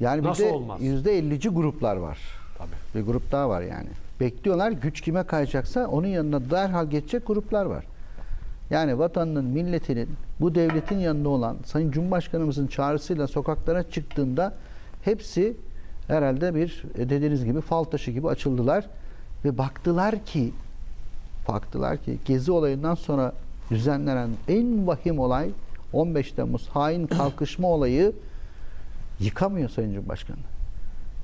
Yani bir Nasıl de olmaz? %50'ci gruplar var. Tabii. Bir grup daha var yani. Bekliyorlar güç kime kayacaksa onun yanına derhal geçecek gruplar var. Yani vatanının, milletinin, bu devletin yanında olan Sayın Cumhurbaşkanımızın çağrısıyla sokaklara çıktığında hepsi herhalde bir e, dediğiniz gibi fal taşı gibi açıldılar ve baktılar ki baktılar ki Gezi olayından sonra düzenlenen en vahim olay 15 Temmuz hain kalkışma olayı yıkamıyor Sayın Cumhurbaşkanı.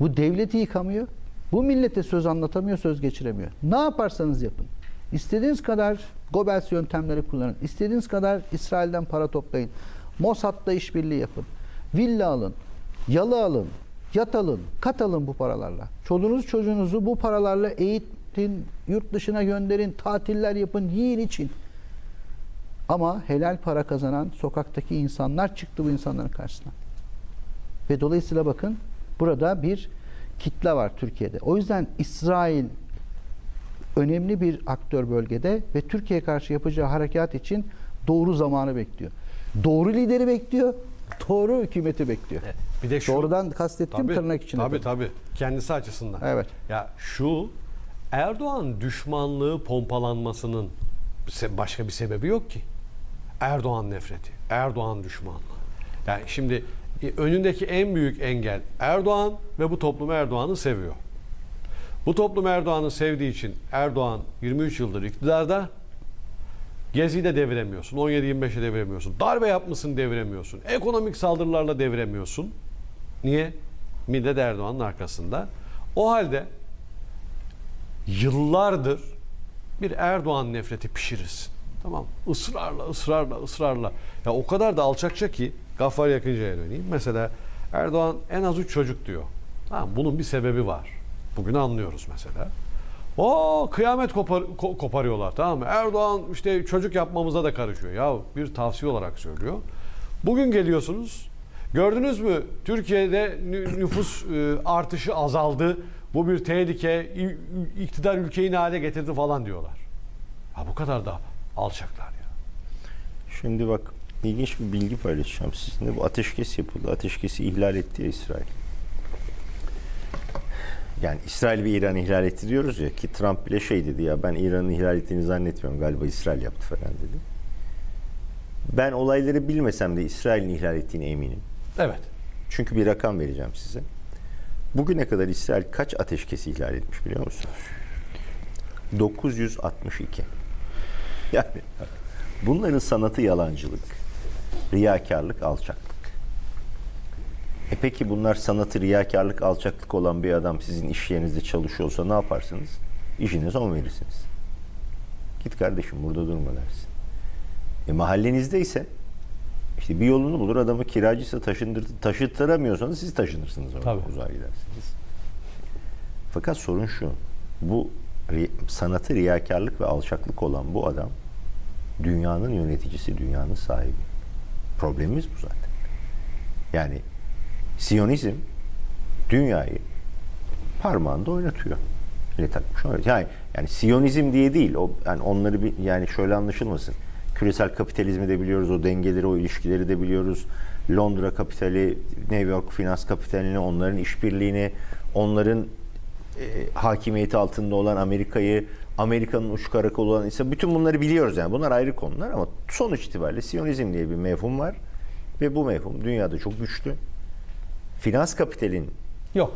Bu devleti yıkamıyor. Bu millete söz anlatamıyor, söz geçiremiyor. Ne yaparsanız yapın. İstediğiniz kadar Goebbels yöntemleri kullanın. İstediğiniz kadar İsrail'den para toplayın. Mossad'la işbirliği yapın. Villa alın. Yalı alın. Yat alın. Kat alın bu paralarla. Çoluğunuzu çocuğunuzu bu paralarla eğitin. Yurt dışına gönderin. Tatiller yapın. Yiyin için. Ama helal para kazanan sokaktaki insanlar çıktı bu insanların karşısına. Ve dolayısıyla bakın burada bir kitle var Türkiye'de. O yüzden İsrail önemli bir aktör bölgede ve Türkiye'ye karşı yapacağı harekat için doğru zamanı bekliyor. Doğru lideri bekliyor, doğru hükümeti bekliyor. Bir de şu Doğrudan kastettiğim Tabii, tırnak içinde. Tabii tabii. Kendisi açısından. Evet. Ya şu Erdoğan düşmanlığı pompalanmasının başka bir sebebi yok ki. Erdoğan nefreti, Erdoğan düşmanlığı. Yani şimdi e, önündeki en büyük engel Erdoğan ve bu toplum Erdoğan'ı seviyor. Bu toplum Erdoğan'ı sevdiği için Erdoğan 23 yıldır iktidarda Gezi'yi de deviremiyorsun. 17-25'e deviremiyorsun. Darbe yapmışsın deviremiyorsun. Ekonomik saldırılarla deviremiyorsun. Niye? Millet Erdoğan'ın arkasında. O halde yıllardır bir Erdoğan nefreti pişirirsin. Tamam mı? Israrla, ısrarla, ısrarla. Ya o kadar da alçakça ki Gaffar Yakıncı'ya döneyim. Mesela Erdoğan en az 3 çocuk diyor. Tamam bunun bir sebebi var. Bugün anlıyoruz mesela. O kıyamet kopar, ko- koparıyorlar tamam mı? Erdoğan işte çocuk yapmamıza da karışıyor. Ya bir tavsiye olarak söylüyor. Bugün geliyorsunuz. Gördünüz mü Türkiye'de nü- nüfus e, artışı azaldı. Bu bir tehlike. İktidar ülkeyi ne hale getirdi falan diyorlar. Ha bu kadar da alçaklar ya. Şimdi bak ilginç bir bilgi paylaşacağım sizinle. Bu ateşkes yapıldı. Ateşkesi ihlal etti ya İsrail. Yani İsrail ve İran ihlal etti diyoruz ya ki Trump bile şey dedi ya ben İran'ın ihlal ettiğini zannetmiyorum. Galiba İsrail yaptı falan dedi. Ben olayları bilmesem de İsrail'in ihlal ettiğine eminim. Evet. Çünkü bir rakam vereceğim size. Bugüne kadar İsrail kaç ateşkesi ihlal etmiş biliyor musunuz? 962. Yani bunların sanatı yalancılık, riyakarlık, alçaklık. E peki bunlar sanatı riyakarlık, alçaklık olan bir adam sizin iş yerinizde çalışıyorsa ne yaparsınız? İşine son verirsiniz. Git kardeşim burada durma dersin. E mahallenizde ise işte bir yolunu bulur adamı kiracıysa taşındır, taşıttıramıyorsanız siz taşınırsınız orada Tabii. uzağa gidersiniz. Fakat sorun şu. Bu sanatı riyakarlık ve alçaklık olan bu adam dünyanın yöneticisi, dünyanın sahibi. Problemimiz bu zaten. Yani Siyonizm dünyayı parmağında oynatıyor. Öyle takmış. Yani yani Siyonizm diye değil. O yani onları bir yani şöyle anlaşılmasın. Küresel kapitalizmi de biliyoruz, o dengeleri, o ilişkileri de biliyoruz. Londra kapitali, New York finans kapitalini, onların işbirliğini, onların hakimiyeti altında olan Amerika'yı, Amerika'nın uç karakolu olan ise bütün bunları biliyoruz yani. Bunlar ayrı konular ama sonuç itibariyle Siyonizm diye bir mefhum var ve bu mefhum dünyada çok güçlü. Finans kapitalin Yok.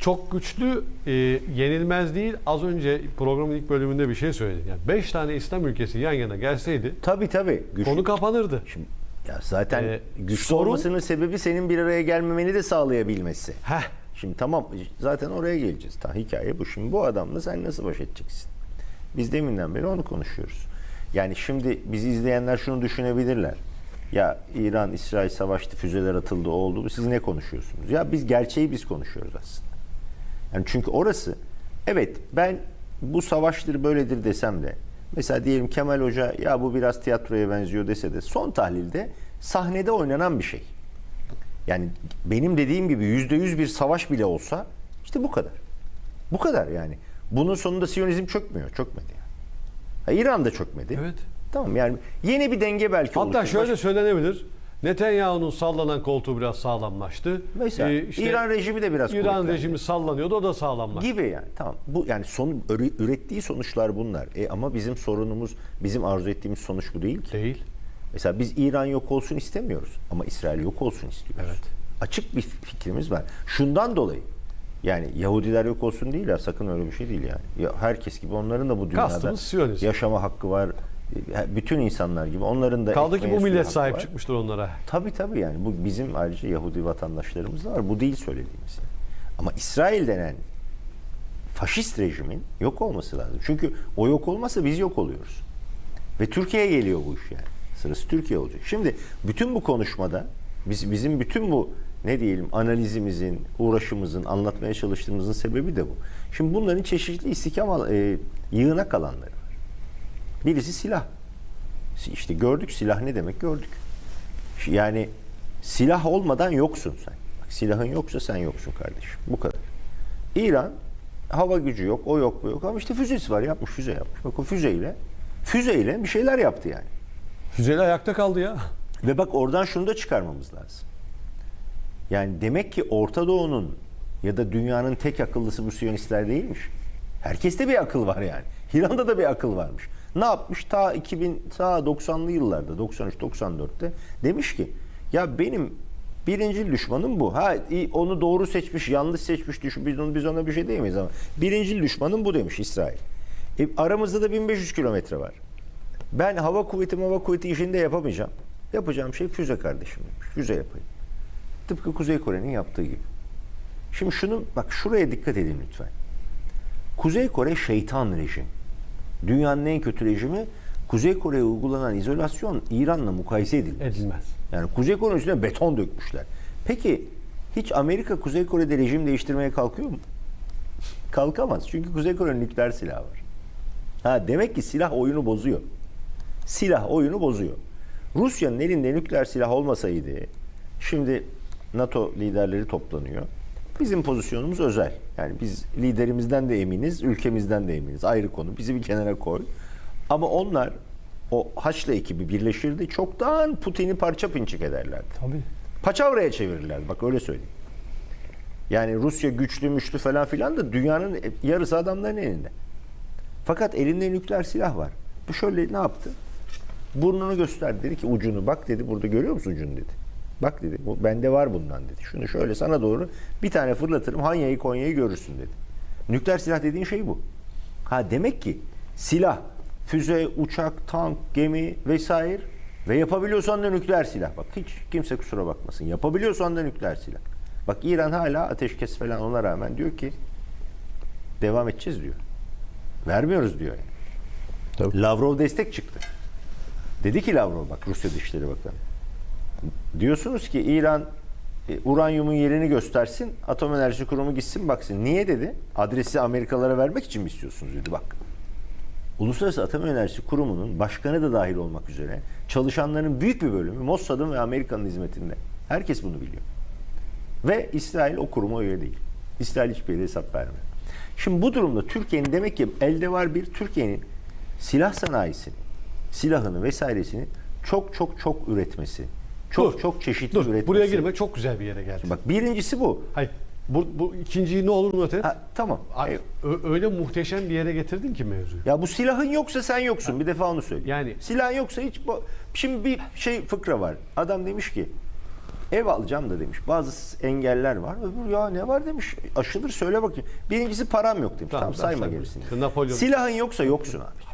Çok güçlü, e, yenilmez değil. Az önce programın ilk bölümünde bir şey söyledin. Yani 5 tane İslam ülkesi yan yana gelseydi tabii tabii güçlü. konu kapanırdı. Şimdi ya zaten Ee, güçlü sorun- olmasının sebebi senin bir araya gelmemeni de sağlayabilmesi. Heh. Şimdi tamam zaten oraya geleceğiz. Ta hikaye bu. Şimdi bu adamla sen nasıl baş edeceksin? Biz deminden beri onu konuşuyoruz. Yani şimdi bizi izleyenler şunu düşünebilirler. Ya İran, İsrail savaştı, füzeler atıldı, oldu. Siz ne konuşuyorsunuz? Ya biz gerçeği biz konuşuyoruz aslında. Yani çünkü orası evet ben bu savaştır böyledir desem de mesela diyelim Kemal Hoca ya bu biraz tiyatroya benziyor dese de son tahlilde sahnede oynanan bir şey. Yani benim dediğim gibi yüzde yüz bir savaş bile olsa işte bu kadar. Bu kadar yani. Bunun sonunda Siyonizm çökmüyor. Çökmedi yani. Ha, İran da çökmedi. Evet. Tamam yani yeni bir denge belki Hatta oluşur. şöyle Baş- söylenebilir. Netanyahu'nun sallanan koltuğu biraz sağlamlaştı. Mesela Ee, işte İran rejimi de biraz İran rejimi sallanıyordu o da sağlamlaştı. gibi yani tamam bu yani son üre- ürettiği sonuçlar bunlar. E ama bizim sorunumuz bizim arzu ettiğimiz sonuç bu değil ki. Değil. Mesela biz İran yok olsun istemiyoruz ama İsrail yok olsun istiyoruz. Evet. Açık bir fikrimiz var. Şundan dolayı yani Yahudiler yok olsun değil ya sakın öyle bir şey değil yani. Ya herkes gibi onların da bu dünyada yaşama hakkı var. E, Bütün insanlar gibi onların da Kaldı ki bu millet sahip var. çıkmıştır onlara. Tabii tabii yani bu bizim ayrıca Yahudi vatandaşlarımız da var. Bu değil söylediğimiz. Ama İsrail denen faşist rejimin yok olması lazım. Çünkü o yok olmasa biz yok oluyoruz. Ve Türkiye'ye geliyor bu iş yani. Sırası Türkiye olacak. Şimdi bütün bu konuşmada biz bizim bütün bu ne diyelim analizimizin, uğraşımızın, anlatmaya çalıştığımızın sebebi de bu. Şimdi bunların çeşitli istikam al- e, yığınak alanları var. Birisi silah. İşte gördük silah ne demek gördük. Yani silah olmadan yoksun sen. Bak, silahın yoksa sen yoksun kardeşim. Bu kadar. İran hava gücü yok, o yok, bu yok ama işte füzesi var yapmış, füze yapmış. Bak o füzeyle füzeyle bir şeyler yaptı yani. Füzeyle ayakta kaldı ya. Ve bak oradan şunu da çıkarmamız lazım. Yani demek ki Orta Doğu'nun ya da dünyanın tek akıllısı bu Siyonistler değilmiş. Herkeste bir akıl var yani. İran'da da bir akıl varmış. Ne yapmış? Ta 2000 ta 90'lı yıllarda 93 94'te demiş ki ya benim birinci düşmanım bu. Ha onu doğru seçmiş, yanlış seçmiş düşün. Biz, biz ona bir şey diyemeyiz ama birinci düşmanım bu demiş İsrail. E, aramızda da 1500 kilometre var. Ben hava kuvveti hava kuvveti işinde yapamayacağım. Yapacağım şey füze kardeşim demiş. Füze yapayım. Tıpkı Kuzey Kore'nin yaptığı gibi. Şimdi şunu bak şuraya dikkat edin lütfen. Kuzey Kore şeytan rejim. Dünyanın en kötü rejimi Kuzey Kore'ye uygulanan izolasyon İran'la mukayese edilmez. Edilmez. Yani Kuzey Kore'nin üstüne beton dökmüşler. Peki hiç Amerika Kuzey Kore'de rejim değiştirmeye kalkıyor mu? Kalkamaz. Çünkü Kuzey Kore'nin nükleer silahı var. Ha demek ki silah oyunu bozuyor. Silah oyunu bozuyor. Rusya'nın elinde nükleer silah olmasaydı şimdi NATO liderleri toplanıyor. Bizim pozisyonumuz özel. Yani biz liderimizden de eminiz, ülkemizden de eminiz. Ayrı konu. Bizi bir kenara koy. Ama onlar o Haçlı ekibi birleşirdi. Çoktan Putin'i parça pinçik ederlerdi. Tabii. Paçavraya çevirirlerdi. Bak öyle söyleyeyim. Yani Rusya güçlü müçlü falan filan da dünyanın yarısı adamların elinde. Fakat elinde nükleer silah var. Bu şöyle ne yaptı? Burnunu gösterdi. Dedi ki ucunu bak dedi. Burada görüyor musun ucunu dedi. Bak dedi. Bu, bende var bundan dedi. Şunu şöyle sana doğru bir tane fırlatırım. Hanya'yı Konya'yı görürsün dedi. Nükleer silah dediğin şey bu. Ha demek ki silah, füze, uçak, tank, gemi vesaire ve yapabiliyorsan da nükleer silah. Bak hiç kimse kusura bakmasın. Yapabiliyorsan da nükleer silah. Bak İran hala ateşkes falan ona rağmen diyor ki devam edeceğiz diyor. Vermiyoruz diyor. Yani. Tabii. Lavrov destek çıktı. Dedi ki Lavrov bak Rusya Dışişleri Bakanı. Diyorsunuz ki İran e, uranyumun yerini göstersin, atom enerji kurumu gitsin baksın. Niye dedi? Adresi Amerikalılara vermek için mi istiyorsunuz dedi bak. Uluslararası Atom Enerjisi Kurumu'nun başkanı da dahil olmak üzere çalışanların büyük bir bölümü Mossad'ın ve Amerika'nın hizmetinde. Herkes bunu biliyor. Ve İsrail o kuruma üye değil. İsrail hiçbir yere hesap vermiyor. Şimdi bu durumda Türkiye'nin demek ki elde var bir Türkiye'nin silah sanayisini, silahını vesairesini çok çok çok üretmesi. Çok Dur, çok çeşitli Dur, üretmesi. buraya girme çok güzel bir yere geldi. Bak birincisi bu. Hayır, bu, bu ikinciyi ne olur not et. Ha, tamam. Ay, ö- öyle muhteşem bir yere getirdin ki mevzuyu. Ya bu silahın yoksa sen yoksun. Bir defa onu söyle. Yani- silahın yoksa hiç şimdi bir şey fıkra var. Adam demiş ki ev alacağım da demiş. Bazı engeller var. Öbür ya ne var demiş. Aşılır söyle bakayım. Birincisi param yok demiş. Tamam, Tamam, sayma gerisini. Napolyon- Silahın yoksa yoksun abi.